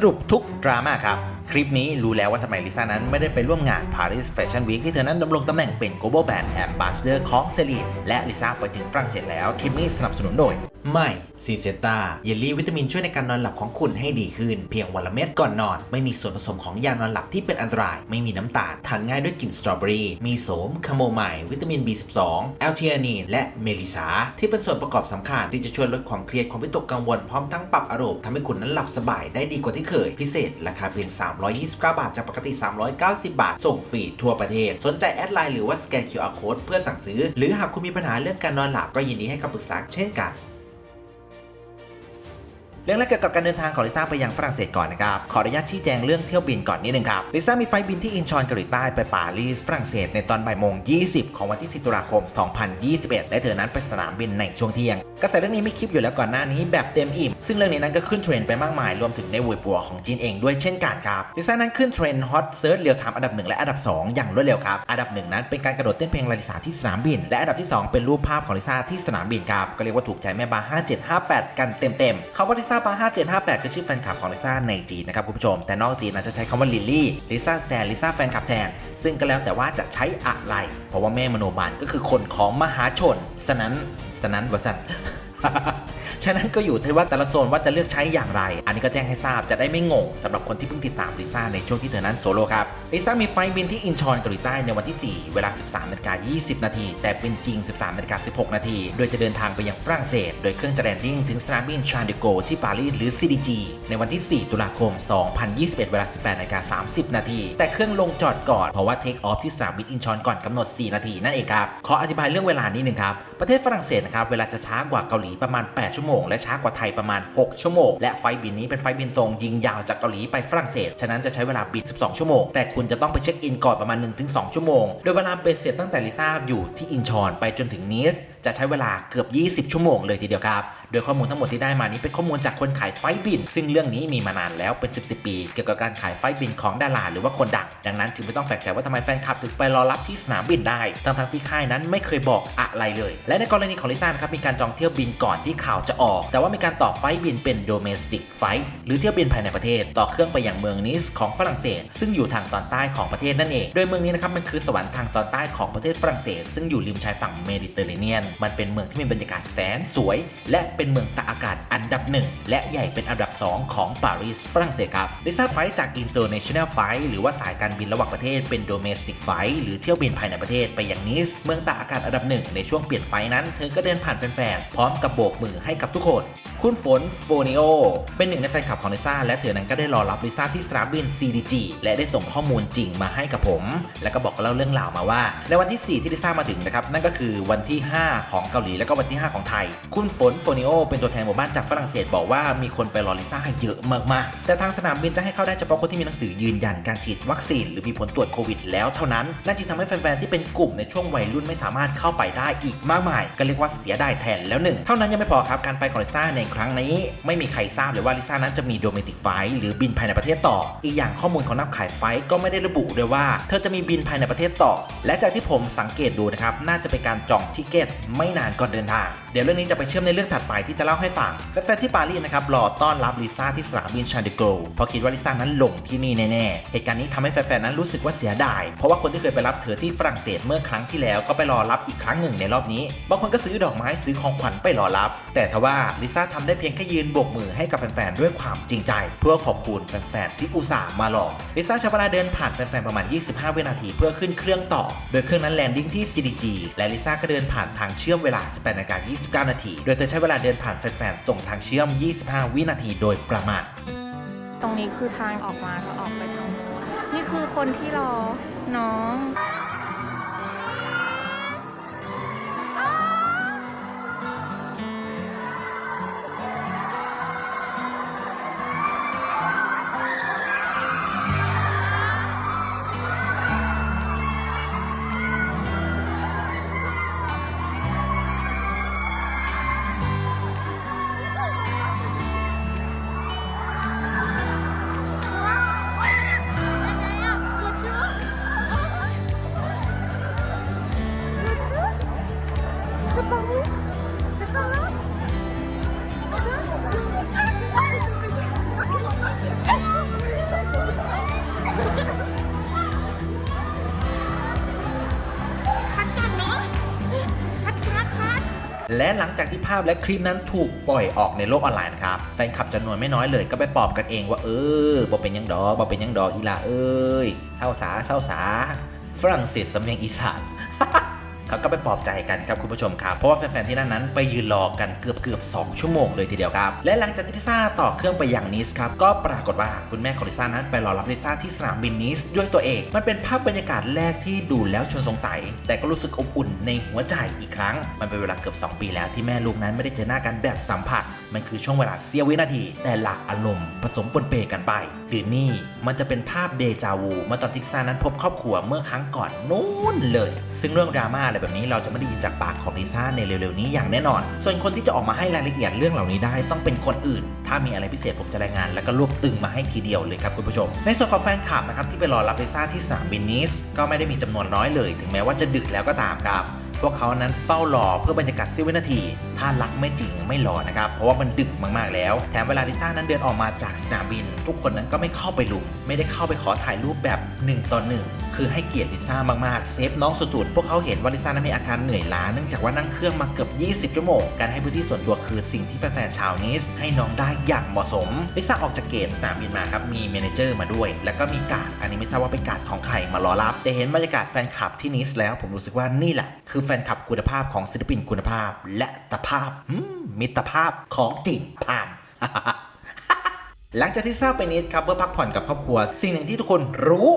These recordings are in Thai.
สรุปทุกดราม่าครับ คลิปนี้รู้แล้วว่าทำไมลิซ่านั้นไม่ได้ไปร่วมงาน Paris Fashion Week ที่เธอนั้นดำรงตำแหน่งเป็น Global Brand Ambassador ของเซรีนและลิซ่าไปถึงฝรั่งเศสแล้วคลิปนี้สนับสนุนโดยไม่ซีเซตาเยลลี่วิตามินช่วยในการนอนหลับของคุณให้ดีขึ้น เพียงวันละเม็ดก่อนนอน ไม่มีส่วนผสมของยานอนหลับที่เป็นอันตราย ไม่มีน้ำตาล ทานง่ายด้วยกลิ่นสตรอเบอรี่ มีโสมคาโมไมล์วิตามิน B12 แอลเทียนีนและเมลิสาที่เป็นส่วนประกอบสำคัญที่จะช่วยลดความเครียดความวิตกกังวลพร้อมทั้งปรับอารมณ์ทำให้คุณนั้นหลับสบายได้ดีกว่าที่เคย พิเศษราคาเพียง 329 บาทจากปกติ 390 บาท ส่งฟรีทั่วประเทศ สนใจแอดไลน์หรือว่าสแกน QR Code เพื่อสั่งซื้อ หรือหากคุณมีปัญหาเรื่องการนอนหลับก็ยินดีให้คำปรึกษาเช่นกัน รื่องแรกเกี่ยวกับการเดินทางของลิซ่าไปยังฝรั่งเศสก่อนนะครับ ขออนุญาตชี้แจงเรื่องเที่ยวบินก่อนนิดนึงครับ ลิซ่ามีไฟบินที่อินชอนเกาหลีใต้ไปปารีสฝรั่งเศสในตอนบ่ายโมง 20 ของวันที่ 10 ตุลาคม 2021 และเธอนั้นไปสนามบินในช่วงเที่ยง กระแสเรื่องนี้มีคลิปอยู่แล้วก่อนหน้านี้แบบเต็มอิ่ม ซึ่งเรื่องนี้นั้นก็ขึ้นเทรนด์ไปมากมาย รวมถึงในเว็บบัวของจีนเองด้วยเช่นกันครับ ลิซ่านั้นขึ้นเทรนด์ฮอตเซิร์ชเรียลไทม์อันดับหนึ่งและอันดับสอย่างรวดเร็วครับ อันดับหนึ่งนั้นเป็นการกระโดดเต้นเพลงลาลิสาที่สนามบิน และอันดับที่สองเป็นรูปภาพของลิซ่าที่สนามบินครับ ก็เรียกว่าถูกใจแม่บา 5758 กันเต็มๆคำว่าลิซ่าาร์5758 คือชื่อแฟนคลับของลิซ่าในจีนนะครับคุณผู้ชม แต่นอกจีนอาจจะใช้คำว่าลิลลี่ลิซ่าแซนลิซ่าแฟนคลับแทน ซึ่งก็แล้วแต่ว่าจะใช้อะไร เพราะว่าแม่มโนบาลก็คือคนของมหาชน สนั้นสนั้นวสัท ฉะนั้นก็อยู่ที่ว่าแต่ละโซนว่าจะเลือกใช้อย่างไร อันนี้ก็แจ้งให้ทราบจะได้ไม่งงสำหรับคนที่เพิ่งติดตามลิซ่าในช่วงที่เธอนั้นโซโล่ครับลิซ่ามีไฟบินที่อินชอนเกาหลีใต้ในวันที่ 4 เวลา 13นาฬิกา20 นาที แต่เป็นจริง 13นาฬิกา16 นาที โดยจะเดินทางไปยังฝรั่งเศส โดยเครื่องจะแลนดิ้งถึงสนามบินชาร์ลเดโกที่ปารีสหรือ CDG ในวันที่ 4 ตุลาคม 2021 เวลา 18นาฬิกา30 นาที แต่เครื่องลงจอดก่อนเพราะว่าเทคออฟที่สนามบินอินชอนก่อนกำหนด 4 นาทีนั่นเองครับ ขออธิบายเรื่องเวลานิดนึงครับ ประเทศฝรั่งเศสนะครับ เวลาจะช้ากว่าเกาหลีประมาณ 8 ชั่วโมงและช้ากว่าไทยประมาณ 6 ชั่วโมง และไฟบินนี้เป็นไฟบินตรงยิงยาวจากเกาหลีไปฝรั่งเศส ฉะนั้นจะใช้เวลาบิน 12 ชั่วโมง แต่คุณจะต้องไปเช็คอินก่อนประมาณ 1-2 ชั่วโมง โดยเวลาเบสเสร็จตั้งแต่ลิซ่าอยู่ที่อินชอนไปจนถึงนีสจะใช้เวลาเกือบ 20 ชั่วโมงเลยทีเดียวครับ โดยข้อมูลทั้งหมดที่ได้มานี้เป็นข้อมูลจากคนขายไฟบิน ซึ่งเรื่องนี้มีมานานแล้วเป็น 10 10ปี เกี่ยวกับการขายไฟบินของดาราหรือว่าคนดัง ดังนั้นจึงไม่ต้องแปลกใจว่าทำไมแฟนคลับถึงไปรอรับที่สนามบินได้ทั้งๆที่ค่ายนั้นไม่เคยบอกอะไรเลย และในกรณีของลิซ่านะครับมีการจองเที่ยวบินก่อนที่ข่าวจะออก แต่ว่ามีการต่อไฟบินเป็น domestic flight หรือเที่ยวบินภายในประเทศ ต่อเครื่องไปยังเมืองนิสของฝรั่งเศส ซึ่งอยู่ทางตอนใต้ของประเทศนั่นเอง โดยเมืองนี้นะครับมันคือสวรรค์ทางตอนใต้ของประเทศฝรั่งเศส ซึ่งอยู่ริมชายฝั่งเมดิเตอร์เรเนียน มันเป็นเมืองที่มีบรรยากาศแสนสวย และเป็นเมืองตากอากาศอันดับหนึ่งและใหญ่เป็นอันดับ 2 ของปารีสฝรั่งเศสครับลิซ่าไฟจาก international flight หรือว่าสายการบินระหว่างประเทศเป็น domestic flight หรือเที่ยวบินภายในประเทศไปยังนิสเมืองตากอากาศอันดับหนึ่งในช่วงเปลี่ยนไฟนั้นเธอก็เดินผ่านแฟนๆพร้อมกับโบกมือให้กับทุกคนคุณฝนโฟนิโอเป็นหนึ่งในแฟนคลับของลิซ่าและเธอนั้นก็ได้รอรับลิซ่าที่สนามบิน CDG และได้ส่งข้อมูลจริงมาให้กับผม แล้วก็บอกเล่าเรื่องราวมาว่า ในวันที่ 4 ที่ลิซ่ามาถึงนะครับ นั่นก็คือวันที่ 5 ของเกาหลีและก็วันที่ 5 ของไทย คุณฝนโฟนิโอเป็นตัวแทนหมู่บ้านจากฝรั่งเศสบอกว่ามีคนไปรอลิซ่าเยอะมากๆ แต่ทางสนามบินจะให้เข้าได้เฉพาะคนที่มีหนังสือยืนยันการฉีดวัคซีนหรือมีผลตรวจโควิดแล้วเท่านั้นนั่นจึงทำให้แฟนๆที่เป็นกลุ่มในช่วงวัยรุ่นไม่สามารถเข้าไปได้อีกมากมาย ก็เรียกว่าเสียดายแทนแล้วหนึ่งเท่านั้นยังไม่พอครับการไปของลิซ่าในครั้งนี้ ไม่มีใครทราบเลยว่าลิซ่านั้นจะมีโดเมติกไฟหรือบินภายในประเทศต่อ อีกอย่างข้อมูลของนักขายไฟล์ก็ไม่ได้ระบุด้วยว่า เธอจะมีบินภายในประเทศต่อ และจากที่ผมสังเกตดูนะครับน่าจะเป็นการจองทิเกตไม่นานก่อนเดินทาง เดี๋ยวเรื่องนี้จะไปเชื่อมในเรื่องถัดไปที่จะเล่าให้ฟังแฟนๆที่ปารีสนะครับรอต้อนรับลิซ่าที่สนามบินชาร์เดโกลเพราะคิดว่าลิซ่านั้นหลงที่นี่แน่ๆเหตุการณ์นี้ทำให้แฟนๆนั้นรู้สึกว่าเสียดาย เพราะว่าคนที่เคยไปรับเธอที่ฝรั่งเศสเมื่อครั้งที่แล้วก็ไปรอรับอีกครั้งหนึ่งในรอบนี้ บางคนก็ซื้อดอกไม้ซื้อของขวัญไปรอรับ แต่ทว่าลิซ่าทำได้เพียงแค่ยืนโบกมือให้กับแฟนๆด้วยความจริงใจ เพื่อขอบคุณแฟนๆที่อุตส่าห์มารอลิซ่าใช้เวลาเดินผ่านแฟนๆประมาณ 25 วินาทีเพื่อขึ้นเครื่องต่อ โดยเครื่องนั้นแลนดิ้งที่ CDG และลิซ่าก็เดินผ่านทางเชื่อมเวลา 18นาฬิกา29 นาที โดยเธอใช้เวลาเดินินผ่านแฟนๆตรงทางเชื่อม 25 วินาทีโดยประมาณ ตรงนี้คือทางออกมาจะออกไปทางนู้นนี่คือคนที่รอน้อง และหลังจากที่ภาพและคลิปนั้นถูกปล่อยออกในโลกออนไลน์นะครับแฟนคลับจำนวนไม่น้อยเลยก็ไปปลอบกันเองว่าเออบอเป็นยังดอบอเป็นยังดออีลาเอ้ยเศร้าสาเศร้าสา ฝรั่งเศสสำเนียงอีสาน เขาก็ไปปลอบใจกันครับคุณผู้ชมครับเพราะว่าแฟนๆที่นั่นนั้นไปยืนรอกันเกือบเกือบ2ชั่วโมงเลยทีเดียวครับและหลังจากที่ลิซ่าต่อเครื่องไปอย่างนิสครับก็ปรากฏว่าคุณแม่ของลิซ่านั้นไปรอรับลิซ่าที่สนามบินนิสด้วยตัวเองมันเป็นภาพบรรยากาศแรกที่ดูแล้วชวนสงสัย แต่ก็รู้สึกอบอุ่นในหัวใจอีกครั้ง มันเป็นเวลาเกือบ 2 ปีแล้วที่แม่ลูกนั้นไม่ได้เจอหน้ากันแบบสัมผัสมันคือช่วงเวลาเสี้ยววินาที แต่หลากอารมณ์ผสมปนเปกันไปหรือนี่มันจะเป็นภาพเดจาวูเมื่อตอนที่ลิซ่านั้นพบครอบครัวเมื่อครั้งก่อนนู้นเลย ซึ่งเรื่องดราม่าอะไรแบบนี้เราจะไม่ได้ยินจากปากของลิซ่าในเร็วๆนี้อย่างแน่นอน ส่วนคนที่จะออกมาให้รายละเอียดเรื่องเหล่านี้ได้ต้องเป็นคนอื่น ถ้ามีอะไรพิเศษผมจะรายงาน แล้วก็รวบตึงมาให้ทีเดียวเลยครับคุณผู้ชม ในส่วนของแฟนคลับนะครับที่ไปรอรับลิซ่าที่สนามบินนิสก็ไม่ได้มีจำนวนน้อยเลย ถึงแม้ว่าจะดึกแล้วก็ตามครับพวกเขานั้นเฝ้ารอเพื่อบรรยากาศเสี้ยววินาที ถ้ารักไม่จริงไม่รอนะครับ เพราะว่ามันดึกมากๆแล้ว แถมเวลาลิซ่านั้นเดินออกมาจากสนามบิน ทุกคนนั้นก็ไม่เข้าไปลุม ไม่ได้เข้าไปขอถ่ายรูปแบบ1ต่อ1 คือให้เกียรติลิซ่ามากๆ เซฟน้องสุดๆ พวกเขาเห็นว่าลิซ่านั้นมีอาการเหนื่อยล้าเนื่องจากว่านั่งเครื่องมาเกือบ 20 ชั่วโมง การให้พื้นที่ส่วนตัวคือสิ่งที่แฟนๆ ชาวนิสให้น้องได้อย่างเหมาะสม ลิซ่าออกจากเกตสนามบินมาครับ มีเมนเจอร์มาด้วย แล้วก็มีการ์ด อันนี้ไม่ทราบว่าเป็นการ์ดของใครมารอรับ แต่เห็นบรรยากาศแฟนคลับที่นิสแล้ว ผมรู้สึกว่านี่แหละ คือแฟนคลับคุณภาพของศิลปินคุณภาพ และตภาพมิตรภาพของจริงพาม หลังจากที่ลิซ่าไปนิสครับเพื่อพักผ่อนกับครอบครัว สิ่งหนึ่งที่ทุกคนรู้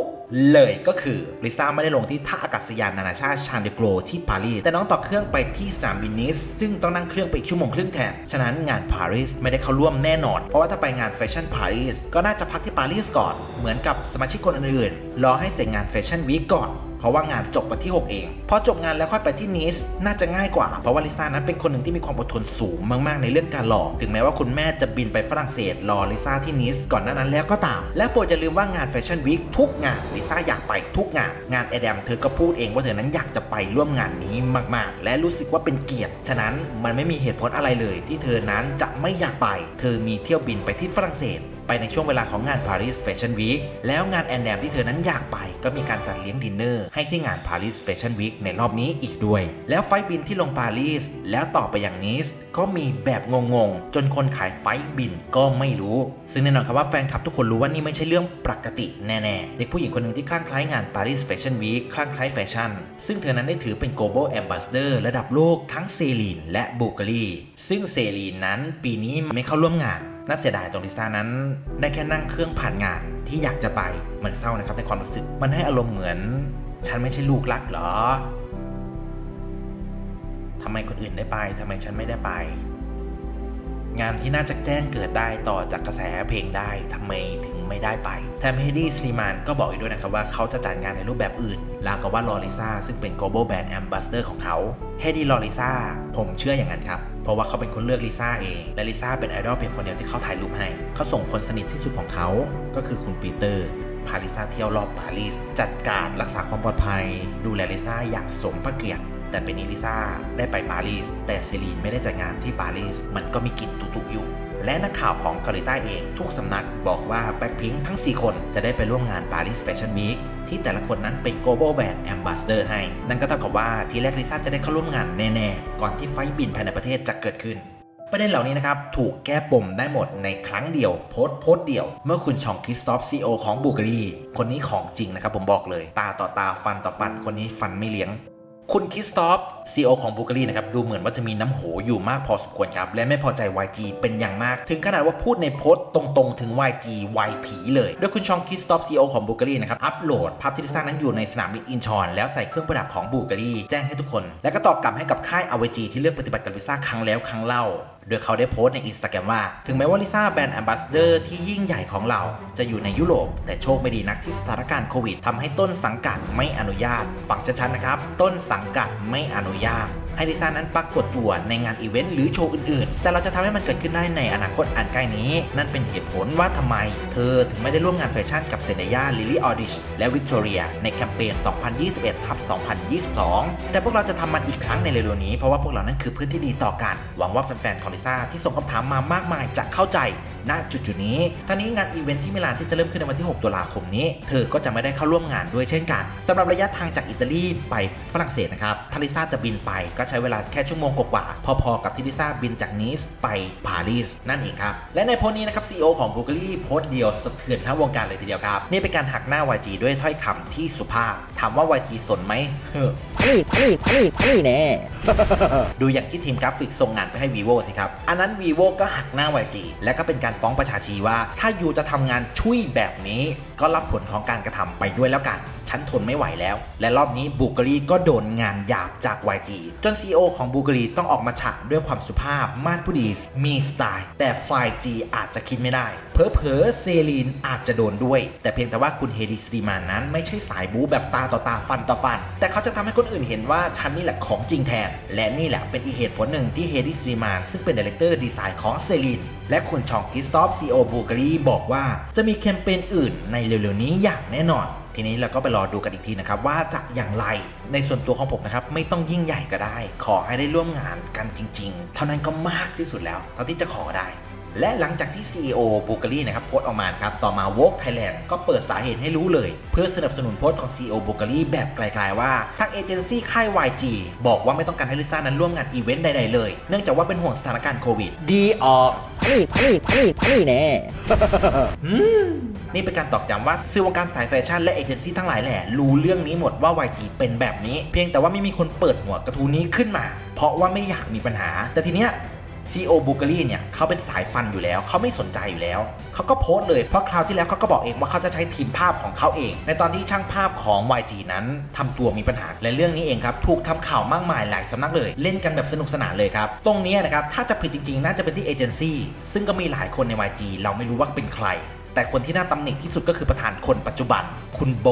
เลยก็คือลิซ่าไม่ได้ลงที่ท่าอากาศยานนานาชาติชานเดโกรที่ปารีสแต่น้องต่อเครื่องไปที่สนามบินนิสซึ่งต้องนั่งเครื่องไปอีกชั่วโมงครึ่งแทน ฉะนั้นงานปารีสไม่ได้เข้าร่วมแน่นอน เพราะว่าถ้าไปงานแฟชั่นปารีสก็น่าจะพักที่ปารีสก่อน เหมือนกับสมาชิกคนอื่นๆรอให้เสร็จงานแฟชั่นวีคก่อน เพราะว่างานจบวันที่ 6 เอง พอจบงานแล้วค่อยไปที่นิสน่าจะง่ายกว่า เพราะว่าลิซ่านั้นเป็นคนหนึ่งที่มีความอดทนสูงมากๆ ในเรื่องการรอถึงแม้ว่าคุณแม่จะบินไปฝรั่งเศสรอลิซ่าที่นิสก่อนหน้านั้นแล้วก็ตาม และโปรดอย่าลืมว่างานแฟชั่นวีคทุกงานลิซ่าอยากไปทุกงานงานแอดมเธอก็พูดเองว่าเธอนั้นอยากจะไปร่วมงานนี้มากๆ และรู้สึกว่าเป็นเกียรติ ฉะนั้นมันไม่มีเหตุผลอะไรเลย ที่เธอนั้นจะไม่อยากไป เธอมีเที่ยวบินไปที่ฝรั่งเศส ไปในช่วงเวลาของงาน Paris Fashion Week แล้วงานแอนแดมที่เธอนั้นอยากไปก็มีการจัดเลี้ยงดินเนอร์ให้ที่งาน Paris Fashion Week ในรอบนี้อีกด้วย แล้วไฟบินที่ลงปารีสแล้วต่อไปอย่างนิสก็มีแบบงงๆ จนคนขายไฟบินก็ไม่รู้ ซึ่งแน่นอนครับว่าแฟนคลับทุกคนรู้ว่านี่ไม่ใช่เรื่องปกติแน่ๆ เด็กผู้หญิงคนหนึ่งที่คลั่งไคล้งาน Paris Fashion Week คลั่งไคล้แฟชั่น ซึ่งเธอนั้นได้ถือเป็น global ambassador ระดับโลกทั้งเซรีนและบูการีซึ่งเซรีนนั้นปีนี้ไม่เข้าร่วมงานน่าเสียดายตรงลิซ่านั้น ได้แค่นั่งเครื่องผ่านงานที่อยากจะไปมันเศร้านะครับในความรู้สึก มันให้อารมณ์เหมือน ฉันไม่ใช่ลูกรักเหรอทำไมคนอื่นได้ไปทำไมฉันไม่ได้ไป งานที่น่าจะแจ้งเกิดได้ต่อจากกระแสเพลงได้ทำไมถึงไม่ได้ไปแถมเฮดี้สลีมานก็บอกอีกด้วยนะครับว่าเขาจะจัดงานในรูปแบบอื่นราวกับว่าลอริซาซึ่งเป็น global brand ambassador ของเขาเฮดี้ลอริซาผมเชื่ออย่างนั้นครับ เพราะว่าเขาเป็นคนเลือกลิซ่าเอง และลิซ่าเป็นไอดอลเพียงคนเดียวที่เขาถ่ายรูปให้ เขาส่งคนสนิทที่สุดของเขา ก็คือคุณปีเตอร์ พาลิซ่าเที่ยวรอบปารีส จัดการรักษาความปลอดภัย ดูแลลิซ่าอย่างสมพระเกียรติ แต่เป็นนี้ลิซ่าได้ไปปารีส แต่ซิลีนไม่ได้จัดงานที่ปารีส มันก็มีกลิ่นตุกๆอยู่และนักข่าวของเกาหลีใต้เองทุกสำนักบอกว่าแบ็คพิงทั้ง 4 คนจะได้ไปร่วมงาน Paris Fashion Week ที่แต่ละคนนั้นเป็น global brand ambassador ให้ นั่นก็เท่ากับว่าทีแรกลิซ่าจะได้เข้าร่วมงานแน่ๆ ก่อนที่ไฟบินภายในประเทศจะเกิดขึ้นประเด็นเหล่านี้นะครับ ถูกแก้ปมได้หมดในครั้งเดียวโพสต์โพสต์เดียว เมื่อคุณชองคริสตอฟซีโอของบูการีคนนี้ของจริงนะครับผมบอกเลย ตาต่อตาฟันต่อฟันคนนี้ฟันไม่เลี้ยง คุณคิสตอฟซีอของบูการีนะครับ ดูเหมือนว่าจะมีน้ำโหอยู่มากพอสมควรครับ และไม่พอใจ YG เป็นอย่างมาก ถึงขนาดว่าพูดในโพสต์ตรงๆ ถึง YG วายผีเลย โดยคุณชองคิสตอฟซีอของบูการีนะครับ อัปโหลดภาพที่ลิซ่านั้นอยู่ในสนามบินอินชอน แล้วใส่เครื่องประดับของบูการีแจ้งให้ทุกคน และก็ตอบกลับให้กับค่ายอเวจีที่เลือกปฏิบัติกับวิซ่าครั้งแล้วครั้งเล่า โดยเขาได้โพสต์ในอินสตาแกรมว่า ถึงแม้ว่าลิซ่าแบรนด์แอมบาสเดอร์ที่ยิ่งใหญ่ของเราจะอยู่ในยุโรป แต่โชคไม่ดีนักที่สถานการณ์โควิดทำให้ต้นสังกัดไม่อนุญาต ฟังชัดๆนะครับ ต้นสังกัดไม่อนุญาต ให้ลิซ่านั้นปรากฏตัวในงานอีเวนต์หรือโชว์อื่นๆ แต่เราจะทำให้มันเกิดขึ้นได้ในอนาคตอันใกล้นี้ นั่นเป็นเหตุผลว่าทำไม เธอถึงไม่ได้ร่วมงานแฟชั่นกับเซเนย่าลิลี่ออดิชและวิกตอเรียในแคมเปญ 2021ทับ2022 แต่พวกเราจะทำมันอีกครั้งในเร็วๆนี้เพราะว่าพวกเรานั้นคือเพื่อนที่ดีต่อกัน หวังว่าแฟนๆของลิซ่าที่ส่งคำถามมามากมายจะเข้าใจณจุดจุดนี้ทั้งนี้งานอีเวนท์ที่มิลานที่จะเริ่มขึ้นในวันที่ 6 ตุลาคมนี้ เธอก็จะไม่ได้เข้าร่วมงานด้วยเช่นกันสำหรับระยะทางจากอิตาลีไปฝรั่งเศสนะครับทาริซาจะบินไปก็ใช้เวลาแค่ชั่วโมงกว่าๆพอๆกับที่ลิซ่าบินจากนีสไปปารีสนั่นเองครับ และในโพสต์นี้นะครับ CEO ของ b ู g ลี่โพสต์เดียวสะเทือนทั้งวงการเลยทีเดียวครับ นี่เป็นการหักหน้า YG ด้วยถ้อยคำที่สุภาพ ถามว่า YG สนไหมเฮ้ นี่นี่นี่นี่แน่ ดูอย่างที่ทีมกราฟิกส่งงานไปให้ vivo สิครับ อันนั้น vivo ก็หักหน้า YG และก็เป็นการฟ้องประชาชีว่า ถ้ายูจะทำงานช่วยแบบนี้ ก็รับผลของการกระทำไปด้วยแล้วกัน ฉันทนไม่ไหวแล้ว และรอบนี้บูก r ีก็โดนงานหยาบจาก YG จน CEO ของบูก r ีต้องออกมาฉะด้วยความสุภาพมาดผู้ดีมีสไตล์ แต่ฝ่าย G อาจจะคิดไม่ได้ เพอเพอๆเซรีนอาจจะโดนด้วย แต่เพียงแต่ว่าคุณเฮดิสรีมานนั้นไม่ใช่สายบูแบบตาต่อตาฟันต่อฟัน แต่เขาจะทำให้คนอื่นเห็นว่าฉันนี่แหละของจริงแทน และนี่แหละเป็นอีเหตุผลหนึ่งที่เฮดิสรีมานซึ่งเป็นดีเลกเตอร์ดีไซน์ของเซรีน และคุณชองกิสตอฟซีโอบูการีบอกว่าจะมีแคมเปญอื่นในเร็วๆนี้อย่างแน่นอน ทีนี้เราก็ไปรอดูกันอีกทีนะครับ ว่าจะอย่างไรในส่วนตัวของผมนะครับ ไม่ต้องยิ่งใหญ่ก็ได้ ขอให้ได้ร่วมงานกันจริง ๆ เท่านั้นก็มากที่สุดแล้ว เท่าที่จะขอได้ และหลังจากที่ CEO บูการีนะครับโพสต์ออกมาครับต่อมา Vogue Thailand ก็เปิดสาเหตุให้รู้เลย เพื่อสนับสนุนโพสต์ของ CEO บูการีแบบไกลๆว่า ทางเอเจนซี่ค่าย YG บอกว่าไม่ต้องการให้ลิซ่านั้นร่วมงานอีเวนต์ใดๆเลย เนื่องจากว่าเป็นห่วงสถานการณ์โควิด ดีออกนี่นี่นี่นี่แน่นี่เป็นการตอกย้ำว่าสื่อวงการสายแฟชั่นและเอเจนซี่ทั้งหลายแหละรู้เรื่องนี้หมดว่า YG เป็นแบบนี้ เพียงแต่ว่าไม่มีคนเปิดหัวกระทู้นี้ขึ้นมา เพราะว่าไม่อยากมีปัญหา แต่ทีเนี้ย ซีโอบูการีเนี่ยเขาเป็นสายฟันอยู่แล้ว เขาไม่สนใจอยู่แล้ว เขาก็โพสต์เลย เพราะคราวที่แล้วเขาก็บอกเองว่าเขาจะใช้ทีมภาพของเขาเอง ในตอนที่ช่างภาพของ YG นั้นทำตัวมีปัญหา และเรื่องนี้เองครับ ถูกทำข่าวมากมายหลายสำนักเลย เล่นกันแบบสนุกสนานเลยครับ ตรงนี้นะครับ ถ้าจะผิดจริงๆ น่าจะเป็นที่เอเจนซี่ ซึ่งก็มีหลายคนใน YG เราไม่รู้ว่าเป็นใคร แต่คนที่น่าตำหนิที่สุดก็คือประธานคนปัจจุบันคุณโบ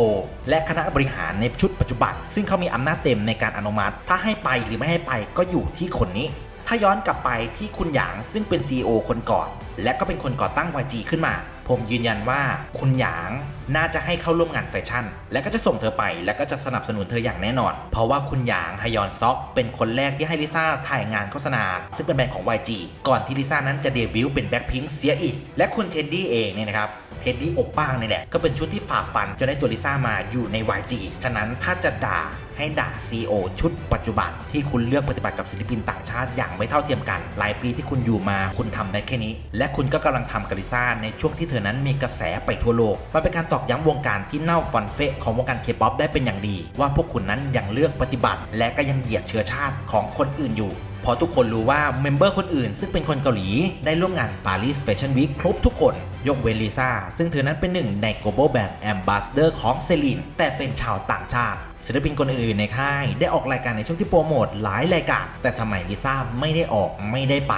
และคณะบริหารในชุดปัจจุบัน ซึ่งเขามีอำนาจเต็มในการอนุมัติ ถ้าให้ไปหรือไม่ให้ไปก็อยู่ที่คนนี้ ถ้าย้อนกลับไปที่คุณหยางซึ่งเป็น CEO คนก่อน และก็เป็นคนก่อตั้ง YG ขึ้นมา ผมยืนยันว่าคุณหยางน่าจะให้เข้าร่วมงานแฟชั่น และก็จะส่งเธอไป และก็จะสนับสนุนเธออย่างแน่นอน เพราะว่าคุณหยางฮยอนซอกเป็นคนแรกที่ให้ลิซ่าถ่ายงานโฆษณา ซึ่งเป็นแบรนด์ของ YG ก่อนที่ลิซ่านั้นจะเดบิวต์เป็นแบ็คพิงค์เสียอีก และคุณเทดดี้เองเนี่ยนะครับเท็ดดี้โอป้างนี่แหละก็เป็นชุดที่ฝ่าฟันจนได้ตัวลิซ่ามาอยู่ใน YG ฉะนั้นถ้าจะด่า ให้ด่า CEO ชุดปัจจุบัน ที่คุณเลือกปฏิบัติกับศิลปินต่างชาติอย่างไม่เท่าเทียมกัน หลายปีที่คุณอยู่มาคุณทำได้แค่นี้ และคุณก็กำลังทำกับลิซ่าในช่วงที่เธอนั้นมีกระแสไปทั่วโลกมันเป็นการตอกย้ำวงการที่เน่าฟันเฟะของวงการเคป๊อปได้เป็นอย่างดี ว่าพวกคุณนั้นยังเลือกปฏิบัติ และก็ยังเหยียดเชื้อชาติของคนอื่นอยู่เพราะทุกคนรู้ว่าเมมเบอร์คนอื่นซึ่งเป็นคนเกาหลี ได้ร่วมงาน Paris Fashion Week ครบทุกคน ยกเว้นลิซ่า ซึ่งเธอนั้นเป็นหนึ่งใน Global Brand Ambassador ของเซรีนแต่เป็นชาวต่างชาติ ศิลปินคนอื่นๆในค่าย ได้ออกรายการในช่วงที่โปรโมทหลายรายการ แต่ทำไมลิซ่าไม่ได้ออกไม่ได้ไป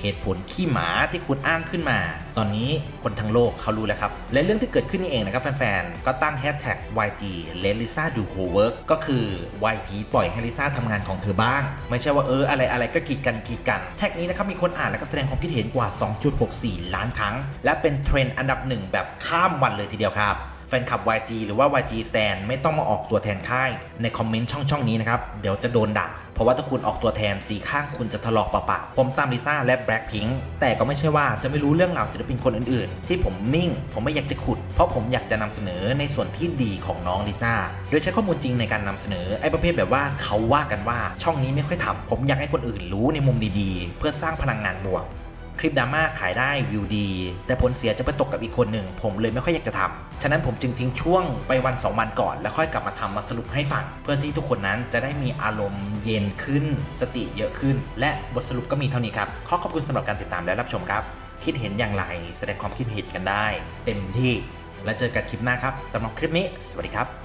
เหตุผลขี้หมาที่คุณอ้างขึ้นมา ตอนนี้คนทั้งโลกเขารู้แล้วครับ และเรื่องที่เกิดขึ้นนี่เองนะครับแฟนๆ ก็ตั้งแฮชแท็ก YG Let Lisa Do Her Work ก็คือ YG ปล่อยให้ลิซ่าทำงานของเธอบ้าง ไม่ใช่ว่าเอออะไรอะไรก็กีดกันกีดกัน แท็กนี้นะครับมีคนอ่านและก็แสดงความคิดเห็นกว่า 2.64 ล้านครั้ง และเป็นเทรนด์อันดับหนึ่งแบบข้ามวันเลยทีเดียวครับ แฟนคลับ YG หรือว่า YG Stan ไม่ต้องมาออกตัวแทนค่ายในคอมเมนต์ช่องช่องนี้นะครับ เดี๋ยวจะโดนด่าเพราะว่าถ้าคุณออกตัวแทนสีข้างคุณจะถลอกเปล่าๆผมตามลิซ่าและ Blackpink แต่ก็ไม่ใช่ว่าจะไม่รู้เรื่องราวศิลปินคนอื่นๆ ที่ผมนิ่ง ผมไม่อยากจะขุด เพราะผมอยากจะนำเสนอในส่วนที่ดีของน้องลิซ่าโดยใช้ข้อมูลจริงในการนำเสนอไอ้ประเภทแบบว่าเขาว่ากันว่าช่องนี้ไม่ค่อยทำผมอยากให้คนอื่นรู้ในมุมดีๆ เพื่อสร้างพลังงานบวก คลิปดราม่าขายได้วิวดี แต่ผลเสียจะไปตกกับอีกคนหนึ่ง ผมเลยไม่ค่อยอยากจะทำฉะนั้นผมจึงทิ้งช่วงไปวัน 2 วันก่อน แล้วค่อยกลับมาทำมาสรุปให้ฟัง เพื่อที่ทุกคนนั้นจะได้มีอารมณ์เย็นขึ้น สติเยอะขึ้น และบทสรุปก็มีเท่านี้ครับ ขอขอบคุณสำหรับการติดตามและรับชมครับ คิดเห็นอย่างไร แสดงความคิดเห็นกันได้ เต็มที่ แล้วเจอกันคลิปหน้าครับสำหรับคลิปนี้ สวัสดีครับ